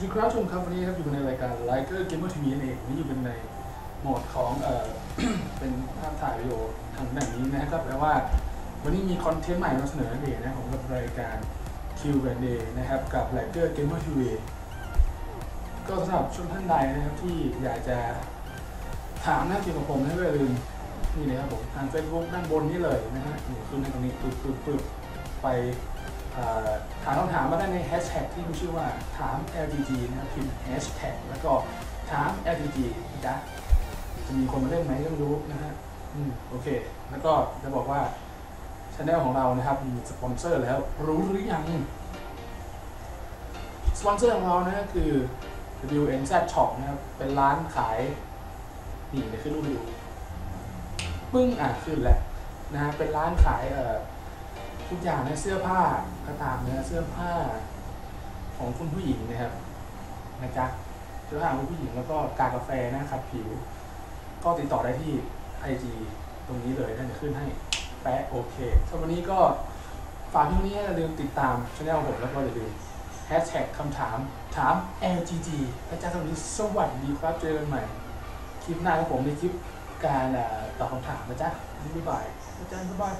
สวัสดีครับชมครับวันนี้ครับอยู่ในรายการ Liker Gamer TV นั่นเองวันนี้อยู่เป็นในโหมดของเอ่อ เป็นภาพถ่ายวิดีโอทางแบบนี้นะครับแปลว่า วันนี้มีคอนเทนต์ใหม่มาเสนอนั่นเองนะของกับรายการ Q&A นะครับกับ Liker Gamer TV ก็สำหรับชมท่านใดนะครับที่อยากจะถามหน้าเกี่ยวกับผมนะก็อย่าลืมนี่เลยครับผมทาง Facebook ด้านบนนี่เลยนะฮะนี่ขึ้นให้ตรงนี้ปึ๊บปึ๊บปึ๊บไป ถามคำถามมาได้ในแฮชแท็กที่มีชื่อว่าถาม LGG นะครับพิมพ์แฮชแท็กแล้วก็ถาม LGG นะจ๊ะจะมีคนมาเล่นไหมก็ไม่รู้นะฮะอืมโอเค แล้วก็จะบอกว่าช anel ของเรานะครับมีสปอนเซอร์แล้วรู้หรือยังสปอนเซอร์ของเรานะก็คือ WNZ Shop นะครับเป็นร้านขายนี่เดี๋ยวขึ้นรูปดูปึ้งอะขึ้นแล้วนะฮะเป็นร้านขายเอ่อ ทุกอย่างในเสื้อผ้าก็ตามเนื้อเสื้อผ้าของคุณผู้หญิงนะครับนะจ๊ะเสื้อผ้าของคุณผู้หญิงแล้วก็กากาแฟนะครับผิว ก็ติดต่อได้ที่ IG ตรงนี้เลยน่าจะขึ้นให้แปะโอเคสำหรับวันนี้ก็ฝากที่นี้อย่าลืมติดตามช่องผมแล้วก็อย่าลืมแฮชแท็กคำถามถาม LGG นะจ๊ะสำหรับวันนี้สวัสดีครับ เจอกันใหม่ คลิปหน้าของผมในคลิปการตอบคำถามนะจ๊ะบ๊ายบายอาจารย์บ๊ายบาย